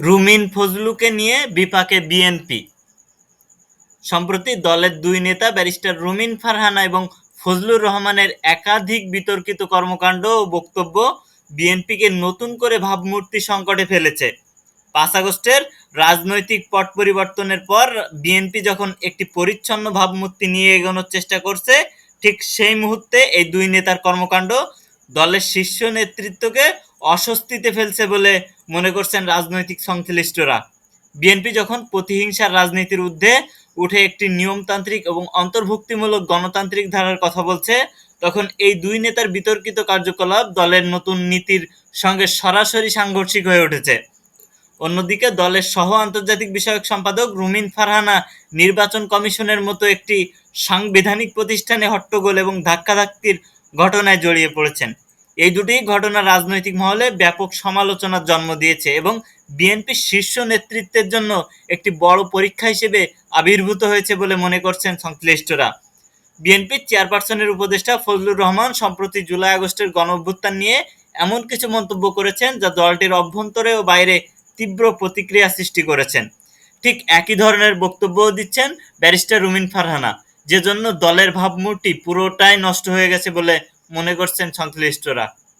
রুমিন ফজলুকে নিয়ে বিপাকে বিএনপি। সম্প্রতি দলের দুই নেতা ব্যারিস্টার রুমিন ফারহানা এবং ফজলুর রহমানের একাধিক বিতর্কিত কর্মকাণ্ড ও বক্তব্য বিএনপিকে নতুন করে ভাবমূর্তি সংকটে ফেলেছে। পাঁচ আগস্টের রাজনৈতিক পট পরিবর্তনের পর বিএনপি যখন একটি পরিচ্ছন্ন ভাবমূর্তি নিয়ে এগোনোর চেষ্টা করছে, ঠিক সেই মুহূর্তে এই দুই নেতার কর্মকাণ্ড দলের শীর্ষ নেতৃত্বকে অস্বস্তিতে ফেলছে বলে মনে করছেন রাজনৈতিক সংশ্লিষ্টরা। বিএনপি যখন প্রতিহিংসার রাজনীতির ঊর্ধ্বে উঠে একটি নিয়মতান্ত্রিক এবং অন্তর্ভুক্তিমূলক গণতান্ত্রিক ধারার কথা বলছে, তখন এই দুই নেতার বিতর্কিত কার্যকলাপ দলের নতুন নীতির সঙ্গে সরাসরি সাংঘর্ষিক হয়ে উঠেছে। অন্যদিকে দলের সহ আন্তর্জাতিক বিষয়ক সম্পাদক রুমিন ফারহানা নির্বাচন কমিশনের মতো একটি সাংবিধানিক প্রতিষ্ঠানে হট্টগোল এবং ধাক্কাধাক্কির ঘটনায় জড়িয়ে পড়েছেন। এই দুটি ঘটনা রাজনৈতিক মহলে ব্যাপক সমালোচনার জন্ম দিয়েছে এবং বিএনপির শীর্ষ নেতৃত্বের জন্য একটি বড় পরীক্ষা হিসেবে আবির্ভূত হয়েছে বলে মনে করছেন সংশ্লিষ্টরা। বিএনপির চেয়ারপারসনের উপদেষ্টা ফজলুর রহমান সম্প্রতি জুলাই আগস্টের গণঅভ্যুত্থান নিয়ে এমন কিছু মন্তব্য করেছেন যা দলটির অভ্যন্তরে ও বাইরে তীব্র প্রতিক্রিয়া সৃষ্টি করেছেন। ঠিক একই ধরনের বক্তব্যও দিচ্ছেন ব্যারিস্টার রুমিন ফারহানা যে জন্য দলের ভাবমূর্তি পুরোটাই নষ্ট হয়ে গেছে বলে মনে করছেন সংশ্লিষ্টরা